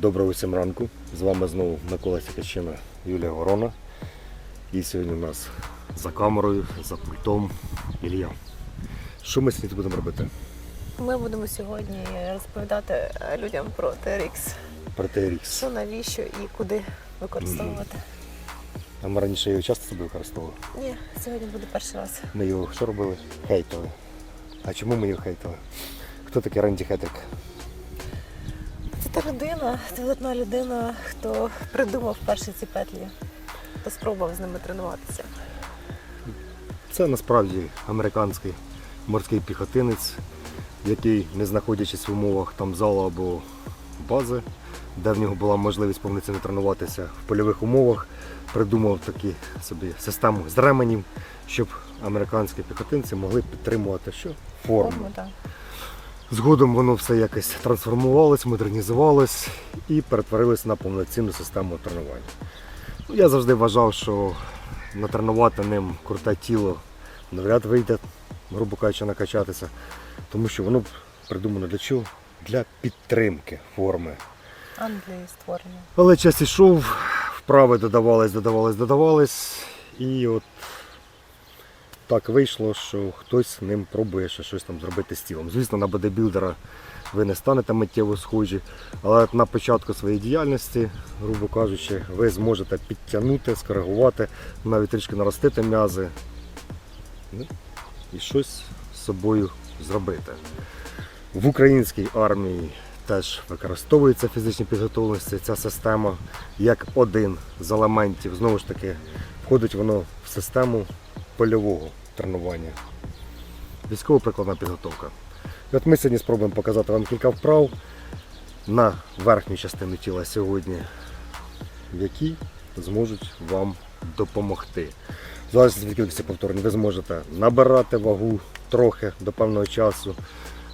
Доброго всім ранку. З вами знову Микола Сікачина, Юлія Ворона. І сьогодні у нас за камерою, за пультом Ілля. Що ми сьогодні будемо робити? Ми будемо сьогодні розповідати людям про TRX. Про TRX. Що, навіщо і куди використовувати. А ми раніше його часто собі використовували. Ні, сьогодні буде перший раз. Ми його що робили? Хейтили. А чому ми його хейтили? Хто такий Ренді Хетрик? Та людина, це видатна людина, хто придумав перші ці петлі, хто спробував з ними тренуватися. Це насправді американський морський піхотинець, який, не знаходячись в умовах там залу або бази, де в нього була можливість повноцінно тренуватися в польових умовах, придумав такі собі систему з ременів, щоб американські піхотинці могли підтримувати що? форму. Форму, так. Згодом воно все якось трансформувалось, модернізувалось і перетворилось на повноцінну систему тренувань. Ну, Я завжди вважав, що натренувати ним круте тіло навряд вийде, грубо кажучи, накачатися, тому що воно придумано для чого? Для підтримки форми. Англії створення. Але час ішов, вправи додавались, додавались, додавались, і от так вийшло, що хтось ним пробує ще щось там зробити з тілом. Звісно, на бодибілдера ви не станете миттєво схожі, але на початку своєї діяльності, грубо кажучи, ви зможете підтягнути, скоригувати, навіть трішки наростити м'язи ну, і щось з собою зробити. В українській армії теж використовується фізичні підготовленості. Ця система як один з елементів. Знову ж таки, входить воно в систему польового тренування. Військово-прикладна підготовка. І от ми сьогодні спробуємо показати вам кілька вправ на верхню частину тіла сьогодні, які зможуть вам допомогти. Залежності від кількості повторень ви зможете набирати вагу трохи до певного часу,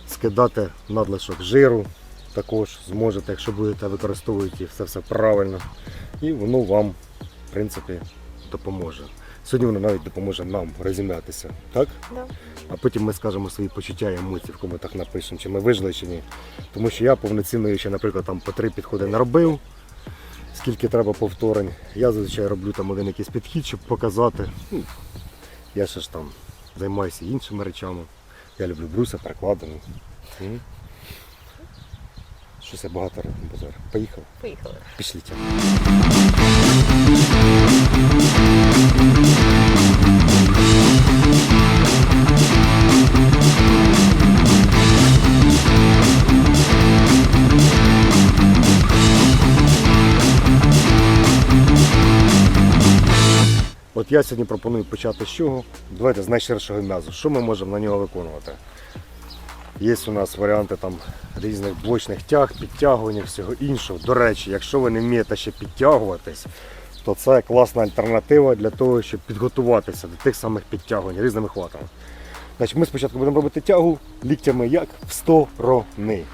скидати надлишок жиру, також зможете, якщо будете використовувати все все правильно, і воно вам, в принципі, допоможе. Сьогодні воно навіть допоможе нам розім'ятися, так? Да. А потім ми скажемо свої почуття і емоції, в коментах напишемо, чи ми вижили, чи ні. Тому що я повноцінно ще, наприклад, там по три підходи не робив, скільки треба повторень. Я зазвичай роблю там один якийсь підхід, щоб показати. Ну, я ще ж там займаюся іншими речами. Я люблю бруси, перекладини. М. Щось я багато базар. Поїхав. Поїхали. Пішліть. От я сьогодні пропоную почати з чого? Давайте з найширшого м'язу. Що ми можемо на нього виконувати? Є у нас варіанти там різних блочних тяг, підтягування, всього іншого. До речі, якщо ви не вмієте ще підтягуватись, то це класна альтернатива для того, щоб підготуватися до тих самих підтягувань різними хватами. Значить, ми спочатку будемо робити тягу ліктями як в сторони,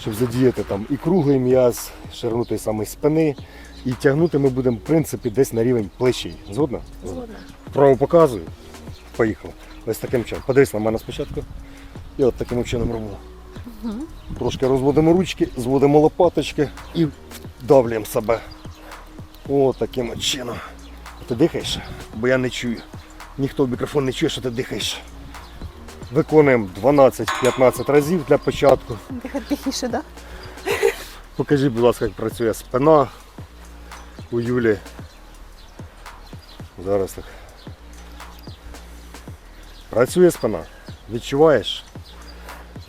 щоб задіяти там і круглий м'яз, ширину тої самої спини. І тягнути ми будемо в принципі десь на рівень плечей. Згодна? Згодна. Вправо показую. Поїхали. Ось таким чином. Подивись на мене спочатку. І от таким чином робимо. Трошки розводимо ручки, зводимо лопаточки і вдавлюємо себе. О, таким от чином. Ти дихаєш? Бо я не чую. Ніхто в мікрофон не чує, що ти дихаєш. Виконуємо 12-15 разів для початку. Дихати тихіше, так? Покажіть, будь ласка, як працює спина у Юлі. Зараз так. Працює спина. Відчуваєш?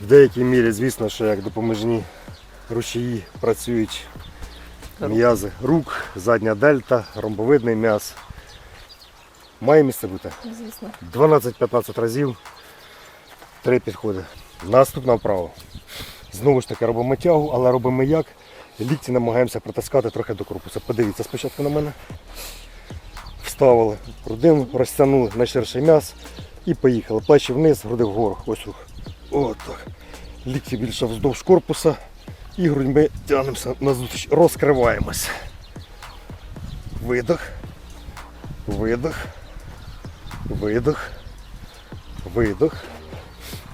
В деякій мірі, звісно, що як допоможні рушії працюють м'язи рук, задня дельта, ромбовидний м'яз. Має місце бути. Звісно. 12-15 разів. Три підходи. Наступна вправа. Знову ж таки робимо тягу, але робимо як? Лікті намагаємося притискати трохи до корпусу. Подивіться спочатку на мене. Вставили грудину, розтягнули на ширший м'яз і поїхали. Плечі вниз, груди вгору. Ось рух. От так. Лікті більше вздовж корпуса і грудьми тягнемося назустріч. Розкриваємося. Видох. Видох. Видох. Видох.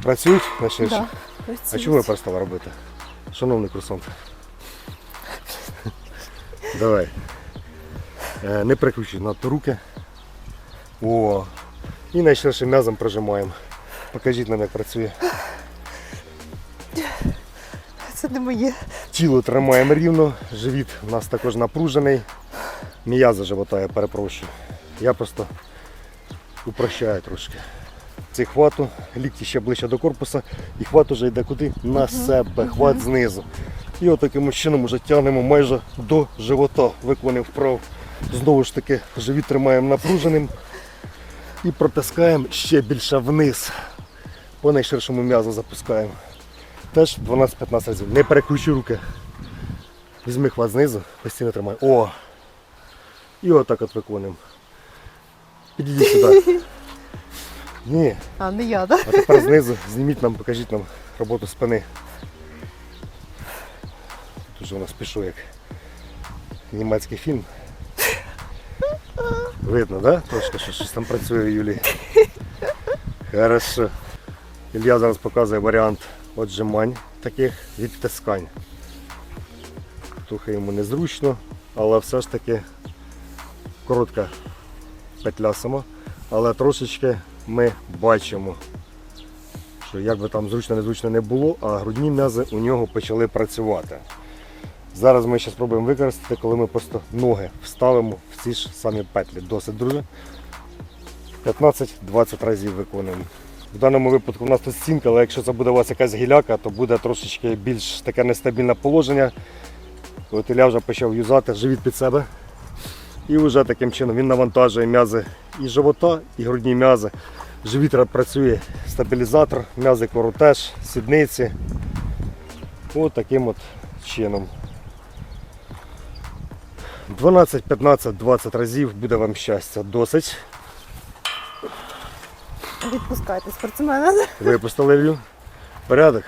Працюють на ширше? Да. А чому ви перестали робити? Шановний курсант. Давай. Е, не прикручуй надто руки. О. І найширшим м'язом прожимаємо. Покажіть нам, як працює. Це не моє. Тіло тримаємо рівно, живіт у нас також напружений. М'язи живота, я перепрошую. Я просто упрощаю трошки. Цей хвату, лікті ще ближче до корпуса, і хват уже йде куди? На себе, хват знизу. І от таким чином вже тягнемо майже до живота, виконуємо вправ. Знову ж таки, живіт тримаємо напруженим і протискаємо ще більше вниз. По найширшому м'язу запускаємо. Теж 12-15 разів. Не перекручуй руки. Візьми хват знизу, постійно тримай. О! І отак от виконуємо. Підійдіть сюди. Ні. А, не я, так? А тепер знизу зніміть нам, покажіть нам роботу спини. Тут у нас пішов як німецький фільм. Видно, да? Трошки, що щось там працює в Юлії. Хорошо. Ілля зараз показує варіант отжимань таких відтискань. Трохи йому незручно, але все ж таки коротка петля сама, але трошечки ми бачимо, що як би там зручно-незручно не було, а грудні м'язи у нього почали працювати. Зараз ми ще спробуємо використати, коли ми просто ноги вставимо в ці ж самі петлі. Досить друже. 15-20 разів виконуємо. В даному випадку у нас тут стінка, але якщо це буде у вас якась гіляка, то буде трошечки більш таке нестабільне положення. От Ілля вже почав юзати живіт під себе. І вже таким чином він навантажує м'язи і живота, і грудні м'язи. Живіт працює стабілізатор, м'язи кору теж, сідниці. От таким от чином. 12, 15, 20 разів буде вам щастя. Досить. Відпускайте спортсмена. Випустили Ілью. Порядок?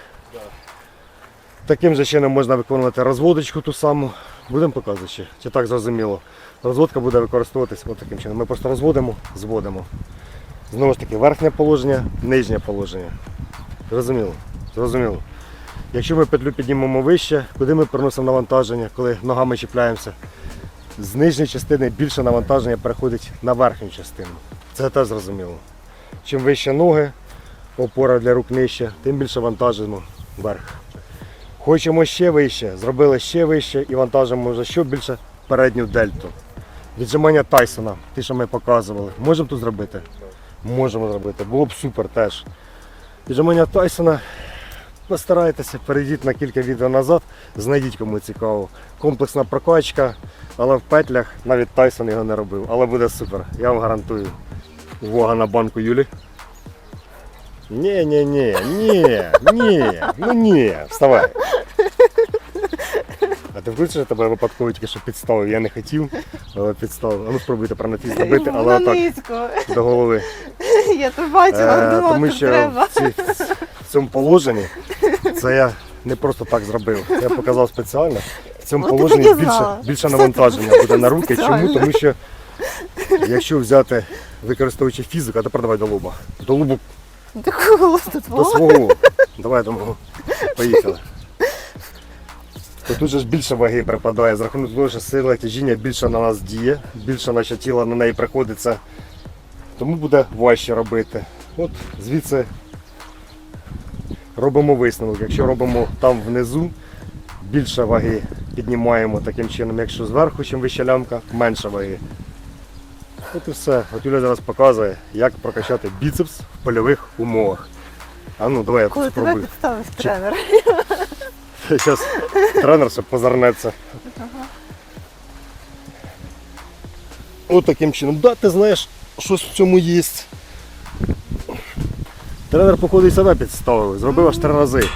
Таким же чином можна виконувати розводочку ту саму. Будемо показувати ще. Чи так зрозуміло? Розводка буде використовуватись от таким чином. Ми просто розводимо, зводимо. Знову ж таки, верхнє положення, нижнє положення. Зрозуміло? Зрозуміло. Якщо ми петлю піднімемо вище, куди ми переносимо навантаження, коли ногами чіпляємося? З нижньої частини більше навантаження переходить на верхню частину. Це теж зрозуміло. Чим вище ноги, опора для рук нижче, тим більше вантажимо вверх. Хочемо ще вище, зробили ще вище і вантажимо вже ще більше передню дельту. Віджимання Тайсона, ті, що ми показували. Можемо тут зробити? Можемо зробити. Було б супер теж. Віджимання Тайсона. Постарайтеся, перейдіть на кілька відео назад, знайдіть кому цікаво. Комплексна прокачка, але в петлях навіть Тайсон його не робив. Але буде супер, я вам гарантую. Увага на банку Юлі. Ні, ні, ні, ні, ні, ну ні, вставай. А ти включиш, я тебе випадково тільки що підставив. Я не хотів, але підставив. А ну спробуйте пронати зробити, але отак до голови. Я то бачила, Е, думала, що треба. в цьому положенні це я не просто так зробив. Це я показав спеціально. В цьому От ти положенні так і більше, знала. більше навантаження буде на руки. Чому? спеціально. Тому що якщо взяти, використовуючи фізику, а тепер давай до лоба. До лобу Такий голос тут до було. свого. Давай до мого. Поїхали. То тут же ж більше ваги припадає, з рахунок того, що сила тяжіння більше на нас діє, більше наше тіло на неї приходиться. Тому буде важче робити. От звідси робимо висновок. Якщо робимо там внизу, більше ваги піднімаємо таким чином, якщо зверху, чим вища лямка, менше ваги. От і все. От Юля зараз показує, як прокачати біцепс в польових умовах. А ну давай я Коли тут тебе спробую. підставив Чи- тренер. Зараз тренер ще позарнеться. От таким чином. Да, ти знаєш, щось в цьому є. Тренер, походу, і себе підставив. Зробив аж три рази.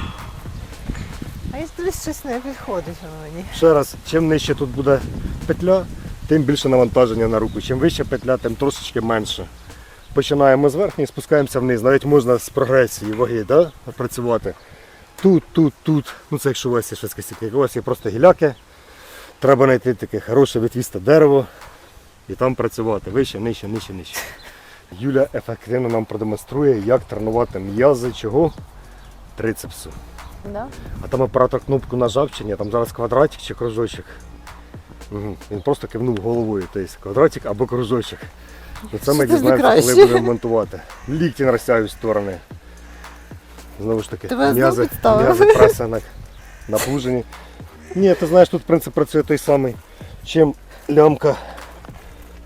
А я дивлюсь, щось не підходить воно мені. Ще раз, чим нижче тут буде петля, тим більше навантаження на руку. Чим вища петля, тим трошечки менше. Починаємо з верхньої, спускаємося вниз. Навіть можна з прогресії ваги да, працювати. Тут, тут, тут. Ну це якщо у вас є швидкості, як у вас є просто гіляки. Треба знайти таке хороше відвісте дерево і там працювати. Вище, нижче, нижче, нижче. Юля ефективно нам продемонструє, як тренувати м'язи чого? Трицепсу. Да? А там оператор кнопку нажав чи ні, там зараз квадратик чи кружочок. Угу. Він просто кивнув головою, тобто квадратик або кружочок. Ну, це ми дізнаємося, коли будемо монтувати. Лікті розтягують в сторони. Знову ж таки, м'язи, м'язи преса на, напружені. Ні, ти знаєш, тут принцип працює той самий. Чим лямка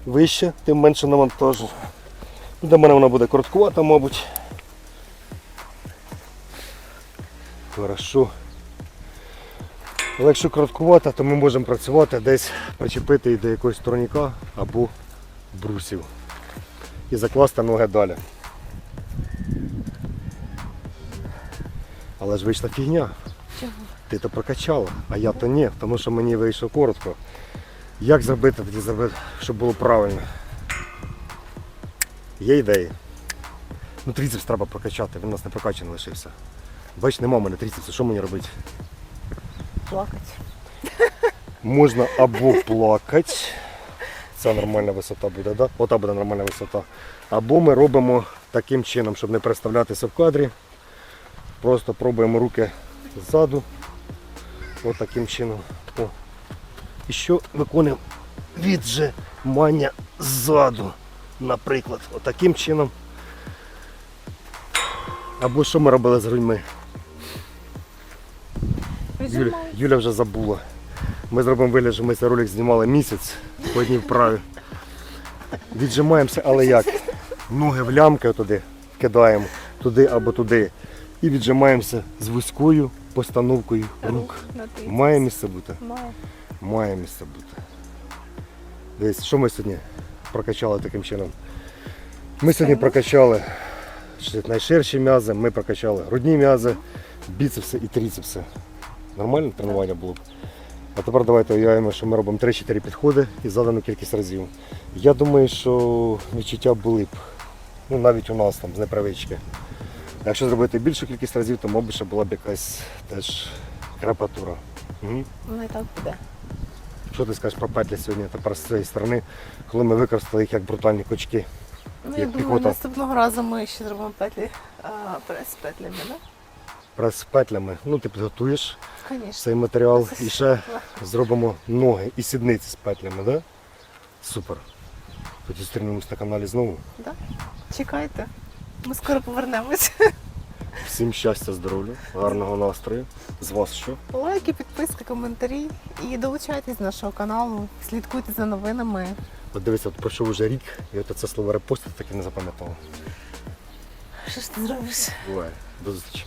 вище, тим менше навантажу. Для мене вона буде короткувата, мабуть. Хорошо. Але якщо короткувата, то ми можемо працювати десь причепити її до якогось турніка або брусів. І закласти ноги далі. Але ж вийшла фігня. Чого? Ти то прокачала, а я то ні, тому що мені вийшло коротко. Як зробити тоді зробити, щоб було правильно? Є ідеї. Ну, трицепс треба прокачати, він у нас не прокачаний лишився. Бач, нема в мене трицепсу, що мені робити? Плакати. Можна або плакати, це нормальна висота буде, да? Ота буде нормальна висота. Або ми робимо таким чином, щоб не представлятися в кадрі. Просто пробуємо руки ззаду. Ось таким чином. О. І що виконуємо віджимання ззаду. Наприклад, отаким чином. Або що ми робили з грудьми? Юля, Юля вже забула. Ми зробимо вигляд, що ми цей ролик знімали місяць по одній вправі. Віджимаємося, але як? Ноги в лямки туди кидаємо, туди або туди. І віджимаємося з вузькою постановкою рук. Має місце бути? Має. Має місце бути. Дивись, що ми сьогодні прокачали таким чином? Ми сьогодні прокачали найширші м'язи, ми прокачали грудні м'язи, біцепси і трицепси. Нормальне тренування було б. А тепер давайте уявимо, що ми робимо 3-4 підходи і задану кількість разів. Я думаю, що відчуття були б. Ну, навіть у нас там з непривички. Якщо зробити більшу кількість разів, то мабуть була б якась теж крапатура. Воно і так буде. Що ти скажеш про петлі сьогодні тепер з цієї сторони, коли ми використали їх як брутальні кочки? Ну, Як я думаю, піхота. наступного разу ми ще зробимо петлі а, прес з петлями, да? Прес з петлями. Ну, ти підготуєш Звісно. цей матеріал і ще зробимо ноги і сідниці з петлями, да? Супер. Тоді зустрінемось на каналі знову. Да? Чекайте. Ми скоро повернемось. Всім щастя, здоров'я, гарного настрою. З вас що? Лайки, підписки, коментарі і долучайтесь до нашого каналу, слідкуйте за новинами. От дивіться, от пройшов уже рік, і от це слово репостити так і не запам'ятав. Що ж ти зробиш? Буває. До зустрічі.